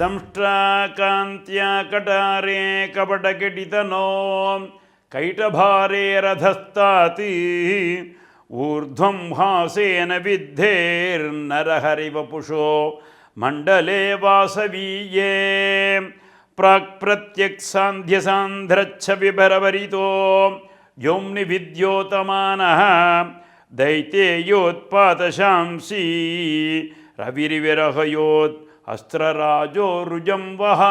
दंष्ट्राकान्त्याकटारे कपटकिटितनो कैटभारे रथस्ताति ऊर्ध्वं हासेन विद्धेर्नरहरिवपुषो मण्डले वासवीये प्राक्प्रत्यक्सान्ध्यसान्ध्रच्छविभरवरितो व्योम्निविद्योतमानः दैत्येयोत्पातशांसी रविरिविरहयोत् अस्त्रराजोरुजं वहा